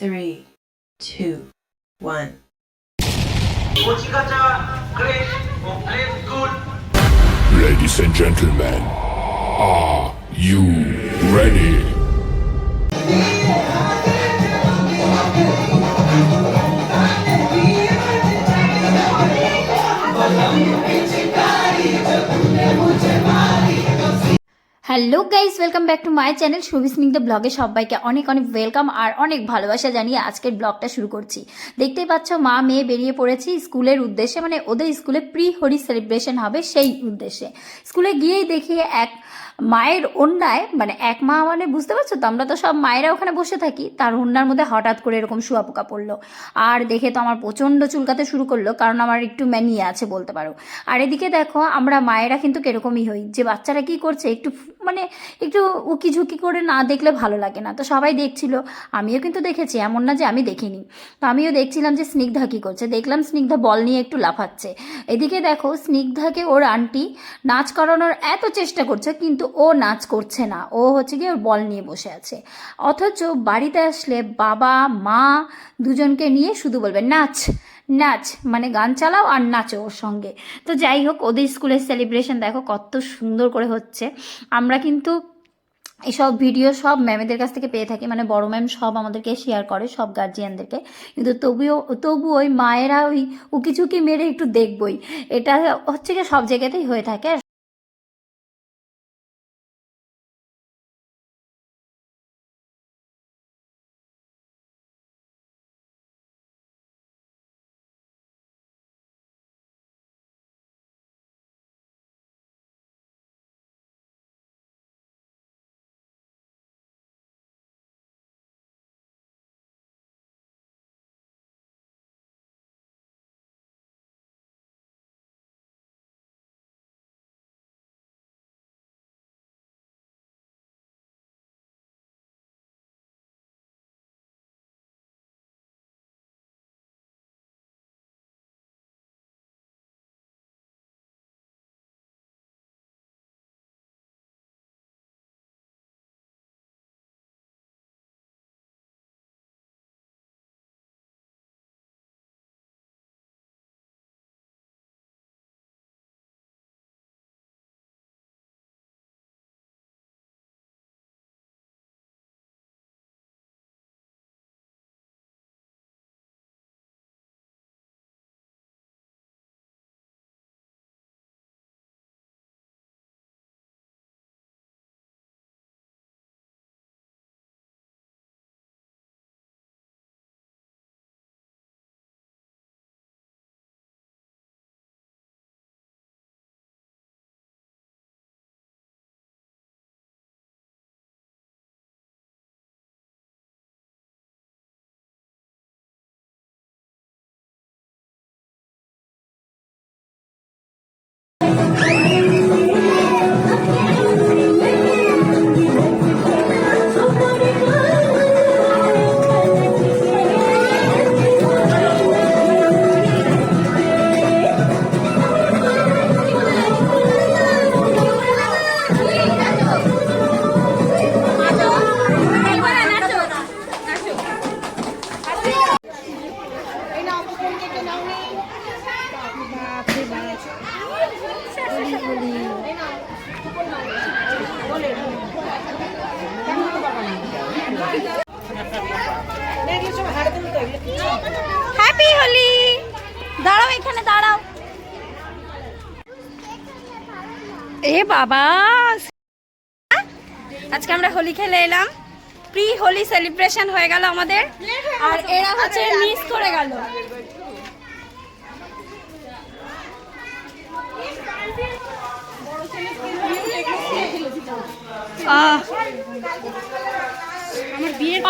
three, two, one. Ladies and gentlemen, are you ready? Hello guys welcome back to my channel Subisnigdha ব্লগে সবাইকে অনেক অনেক welcome আর অনেক ভালোবাসা জানিয়ে আজকের ব্লগটা শুরু করছি। দেখতেই পাচ্ছ, মা মেয়ে বেরিয়ে পড়েছি স্কুলের উদ্দেশ্যে মানে ওদের স্কুলে প্রি হরি সেলিব্রেশন হবে সেই উদ্দেশ্যে। স্কুলে গিয়েই দেখি এক মায়ের অন্যায় মানে এক মা মানে বুঝতে পারছ তো? আমরা তো সব মায়েরা ওখানে বসে থাকি। তার অন্যার মধ্যে হঠাৎ করে এরকম শুয়াপোকা পড়ল। আর দেখে তো আমার প্রচণ্ড চুলকাতে শুরু করল, কারণ আমার একটু ম্যানিয়া আছে বলতে পারো। আর এদিকে দেখো, আমরা মায়েরা কিন্তু কেরকমই হই। যে বাচ্চারা কি করছে, একটু মানে একটু উকি ঝুঁকি করে না দেখলে ভালো লাগে না। তো সবাই দেখছিল, আমিও কিন্তু দেখেছি, এমন না যে আমি দেখিনি। তো আমিও দেখছিলাম যে স্নিগ্ধা কী করছে। দেখলাম স্নিগ্ধা বল নিয়ে একটু লাফাচ্ছে। এদিকে দেখো, স্নিগ্ধাকে ওর আন্টি নাচ করানোর এত চেষ্টা করছে, কিন্তু ও নাচ করছে না। ও হচ্ছে গিয়ে বল নিয়ে বসে আছে। অথচ বাড়িতে আসলে বাবা, মা দুজনকে নিয়ে শুধু বলবে, নাচ নাচ। মানে গান চালাও আর নাচো ওর সঙ্গে। তো যাই হোক, ওদের স্কুলের সেলিব্রেশন দেখো কত সুন্দর করে হচ্ছে। আমরা কিন্তু এসব ভিডিও সব ম্যামেদের কাছ থেকে পেয়ে থাকি। মানে বড় ম্যাম সব আমাদেরকে শেয়ার করে, সব গার্জিয়ানদেরকে কিন্তু তবুও, তবু ওই মায়েরা ওই উকিঝুঁকি মেরে একটু দেখবই। এটা হচ্ছে কি সব জায়গাতেই হয়ে থাকে। এ বাবা আজকে আমরা হোলি খেলে এলাম। প্রি হোলি সেলিব্রেশন হয়ে গেল আমাদের। আর এরা হচ্ছে মিস করে গেল।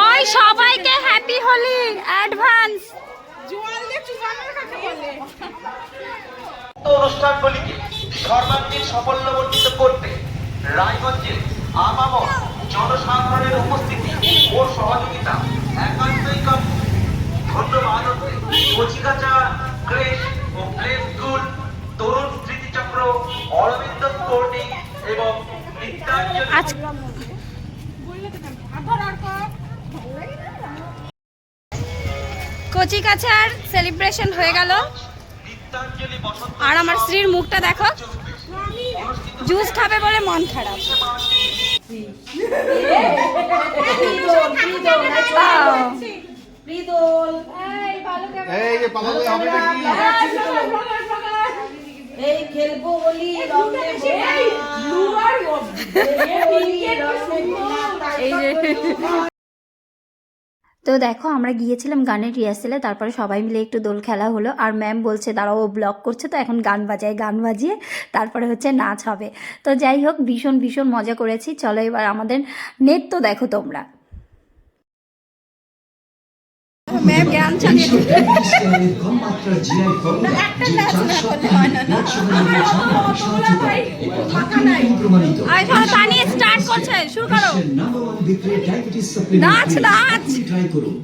ওই সবাইকে হ্যাপি হোলি অ্যাডভান্স অনুষ্ঠানগুলিকে সর্বাঙ্গীন সাফল্যমণ্ডিত করতে রায়গঞ্জে আমামত জনসাধারণের উপস্থিতি ও সহযোগিতা একান্তই কাম্য। ধন্যবাদ কচিকাচা, ক্রেশ ও প্লে স্কুল তরুণ স্মৃতিচক্র, অরবিন্দ স্পোর্টিং এবং নিত্যাঞ্জন কচি কাছার সেলিব্রেশন হয়ে গেল। আর আমার স্ত্রীর মুখটা দেখো। জুস খাবে বলে মন খারাপ। এই খেলব বলি এই যে। তো দেখো, আমরা গিয়েছিলাম গানের রিহার্সেলে তারপরে সবাই মিলে একটু দোল খেলা হলো। আর ম্যাম বলছে, দাঁড়াও, ও ব্লগ করছে, তো এখন গান বাজায়, গান বাজিয়ে তারপরে হচ্ছে নাচ হবে। তো যাই হোক, ভীষণ ভীষণ মজা করেছি। চলো এবার আমাদের নেট তো দেখো তোমরা। ম্যাম জ্ঞান চালিয়ে জিআই স্টার্ট করছে শুরু করো। নাম্বার ওয়ান বিক্রি ডায়াবেটিস সাপ্লিমেন্ট নাচ, নাচ। ট্রাই করুন।